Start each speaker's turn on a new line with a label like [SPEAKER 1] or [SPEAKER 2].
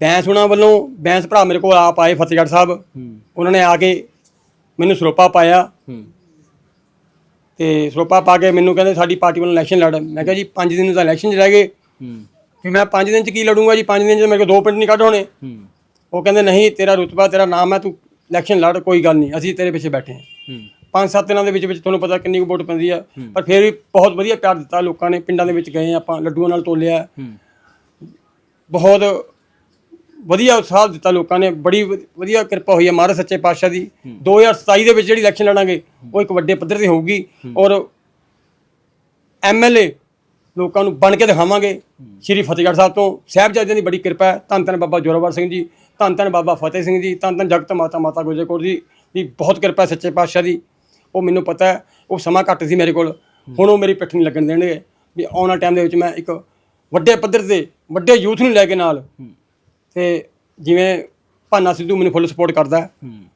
[SPEAKER 1] ਬੈਂਸ ਉਹਨਾਂ ਵੱਲੋਂ ਬੈਂਸ ਭਰਾ ਮੇਰੇ ਕੋਲ ਆਪ ਆਏ ਫਤਿਹਗੜ੍ਹ ਸਾਹਿਬ। ਉਹਨਾਂ ਨੇ ਆ ਕੇ ਮੈਨੂੰ ਸਰੋਪਾ ਪਾਇਆ। ਤੇ ਸਰੋਪਾ ਪਾ ਕੇ ਮੈਨੂੰ ਕਹਿੰਦੇ ਸਾਡੀ ਪਾਰਟੀ ਵੱਲੋਂ ਇਲੈਕਸ਼ਨ ਲੜ। ਮੈਂ ਕਿਹਾ ਜੀ 5 ਦਿਨ ਦਾ ਇਲੈਕਸ਼ਨ 'ਚ ਰਹਿ ਗਏ। ਵੀ ਮੈਂ 5 ਦਿਨ 'ਚ ਕੀ ਲੜੂੰਗਾ ਜੀ? 5 ਦਿਨ 'ਚ ਮੇਰੇ ਕੋਲ ਦੋ ਪਿੰਡ ਨਹੀਂ ਕੱਢ ਹੋਣੇ। ਉਹ ਕਹਿੰਦੇ ਨਹੀਂ ਤੇਰਾ ਰੁਤਬਾ ਤੇਰਾ ਨਾਮ ਹੈ ਤੂੰ ਇਲੈਕਸ਼ਨ ਲੜ ਕੋਈ ਗੱਲ ਨਹੀਂ। ਅਸੀਂ ਤੇਰੇ ਪਿੱਛੇ ਬੈਠੇ ਹਾਂ। ਪੰਜ ਸੱਤ ਦਿਨਾਂ ਦੇ ਵਿੱਚ ਵਿੱਚ ਤੁਹਾਨੂੰ ਪਤਾ ਕਿੰਨੀ ਕੁ ਵੋਟ ਪੈਂਦੀ ਆ। ਪਰ ਫਿਰ ਵੀ ਬਹੁਤ ਵਧੀਆ ਪਿਆਰ ਦਿੱਤਾ ਲੋਕਾਂ ਨੇ। ਪਿੰਡਾਂ ਦੇ ਵਿੱਚ ਗਏ ਆਪਾਂ ਲੱਡੂਆਂ ਨਾਲ ਤੋਲਿਆ। ਬਹੁਤ ਵਧੀਆ ਉਤਸ਼ਾਹ ਦਿੱਤਾ ਲੋਕਾਂ ਨੇ ਬੜੀ ਵ- ਵਧੀਆ ਕਿਰਪਾ ਹੋਈ ਹੈ ਮਹਾਰਾਜ ਸੱਚੇ ਪਾਤਸ਼ਾਹ ਦੀ। 2027 ਦੇ ਵਿੱਚ ਜਿਹੜੀ ਇਲੈਕਸ਼ਨ ਲੜਾਂਗੇ ਉਹ ਇੱਕ ਵੱਡੇ ਪੱਧਰ ਤੇ ਹੋਊਗੀ ਔਰ ਐਮਐਲਏ ਲੋਕਾਂ ਨੂੰ ਬਣ ਕੇ ਦਿਖਾਵਾਂਗੇ। ਸ਼੍ਰੀ ਫਤਿਹਗੜ੍ਹ ਸਾਹਿਬ ਤੋਂ ਸਾਹਿਬਜ਼ਾਦਿਆਂ ਦੀ ਬੜੀ ਕਿਰਪਾ ਹੈ। ਧੰਨ ਧੰਨ ਬਾਬਾ ਜੋਰਾਵਰ ਸਿੰਘ ਜੀ ਧੰਨ ਧੰਨ ਬਾਬਾ ਫਤਿਹ ਸਿੰਘ ਜੀ ਧੰਨ ਧੰਨ ਜਗਤ ਮਾਤਾ ਮਾਤਾ ਗੁਜਰ ਕੌਰ ਜੀ ਦੀ ਬਹੁਤ ਕਿਰਪਾ ਹੈ ਸੱਚੇ ਪਾਤਸ਼ਾਹ ਦੀ। ਉਹ ਮੈਨੂੰ ਪਤਾ ਹੈ ਉਹ ਸਮਾਂ ਘੱਟ ਸੀ ਮੇਰੇ ਕੋਲ। ਹੁਣ ਉਹ ਮੇਰੀ ਪਿੱਠ ਨਹੀਂ ਲੱਗਣ ਦੇਣਗੇ ਵੀ ਆਉਣ ਵਾਲੇ ਟਾਈਮ ਦੇ ਵਿੱਚ ਮੈਂ ਇੱਕ ਵੱਡੇ ਪੱਧਰ ਤੇ ਵੱਡੇ ਯੂਥ ਨੂੰ ਲੈ ਕੇ ਨਾਲ ਤੇ ਜਿਵੇਂ ਭਾਨਾ ਸਿੱਧੂ ਮੈਨੂੰ ਫੁੱਲ ਸਪੋਰਟ ਕਰਦਾ
[SPEAKER 2] ਹੈ।